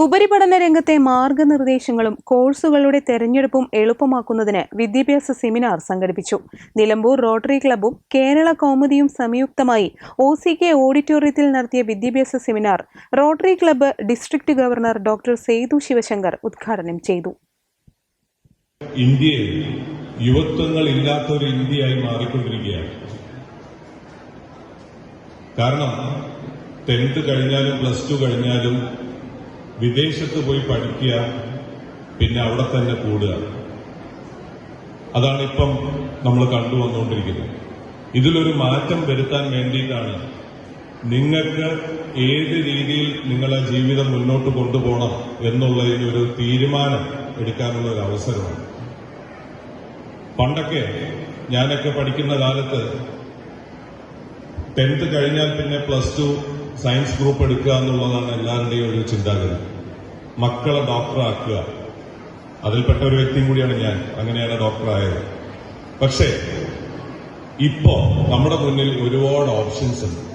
ഉപരിപഠന രംഗത്തെ മാർഗനിർദ്ദേശങ്ങളും കോഴ്സുകളുടെ തെരഞ്ഞെടുപ്പും എളുപ്പമാക്കുന്നതിന് വിദ്യാഭ്യാസ സെമിനാർ സംഘടിപ്പിച്ചു. നിലമ്പൂർ റോട്ടറി ക്ലബ്ബും കേരള കൗമുദിയും സംയുക്തമായി ഒ സി കെ ഓഡിറ്റോറിയത്തിൽ നടത്തിയ വിദ്യാഭ്യാസ seminar rotary club district governor doctor Sethu Shivashankar ഉദ്ഘാടനം ചെയ്തു. ഇന്ത്യയിൽ യുവത്വങ്ങൾ ഇല്ലാത്തൊരു ഇന്ത്യയായി മാറിക്കൊണ്ടിരിക്കുകയാണ്. കാരണം ടെൻത്ത് കഴിഞ്ഞാലും പ്ലസ് ടു കഴിഞ്ഞാലും വിദേശത്ത് പോയി പഠിക്കുക പിന്നെ അവിടെ തന്നെ കൂടുക. അതാണ് ഇപ്പം നമ്മൾ കണ്ടുവന്നുകൊണ്ടിരിക്കുന്നത് ഇതിലൊരു മാറ്റം വരുത്താൻ വേണ്ടിയിട്ടാണ് നിങ്ങൾക്ക് ഏത് രീതിയിൽ നിങ്ങളെ ജീവിതം മുന്നോട്ട് കൊണ്ടുപോകണം എന്നുള്ളതിന് ഒരു തീരുമാനം എടുക്കാനുള്ള ഒരു അവസരമാണ്. പണ്ടൊക്കെ ഞാനൊക്കെ പഠിക്കുന്ന കാലത്ത് ടെൻത്ത് കഴിഞ്ഞാൽ പിന്നെ പ്ലസ് ടു സയൻസ് ഗ്രൂപ്പ് എടുക്കുക എന്നുള്ളതാണ് എല്ലാവരുടെയും ഒരു ചിന്താഗതി. മക്കളെ ഡോക്ടറാക്കുക. അതിൽപ്പെട്ട ഒരു വ്യക്തിയും കൂടിയാണ് ഞാൻ. അങ്ങനെയാണ് ഡോക്ടറായത്. പക്ഷേ ഇപ്പോ നമ്മുടെ മുന്നിൽ ഒരുപാട് ഓപ്ഷൻസ് ഉണ്ട്.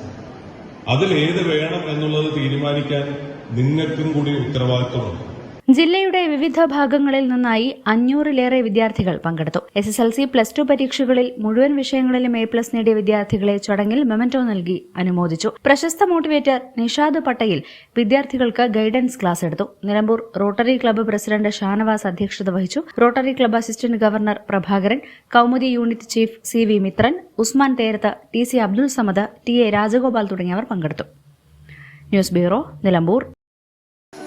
അതിൽ വേണം എന്നുള്ളത് തീരുമാനിക്കാൻ നിങ്ങൾക്കും കൂടി ഉത്തരവാദിത്വമുണ്ട്. ജില്ലയുടെ വിവിധ ഭാഗങ്ങളിൽ നിന്നായി അഞ്ഞൂറിലേറെ വിദ്യാർത്ഥികൾ പങ്കെടുത്തു. S S L C plus two പരീക്ഷകളിൽ മുഴുവൻ വിഷയങ്ങളിലും എ പ്ലസ് നേടിയ വിദ്യാർത്ഥികളെ ചടങ്ങിൽ മെമന്റോ നൽകി അനുമോദിച്ചു. പ്രശസ്ത മോട്ടിവേറ്റർ നിഷാദ് പട്ടയിൽ വിദ്യാർത്ഥികൾക്ക് ഗൈഡൻസ് ക്ലാസ് എടുത്തു. Nilambur rotary club president Shanavas അധ്യക്ഷത വഹിച്ചു. Rotary club assistant governor Prabhakaran Kaumudi unit chief C V Mithran Usman Therath T C Abdul Samad T A Rajagopal തുടങ്ങിയവർ പങ്കെടുത്തു. News bureau Nilambur.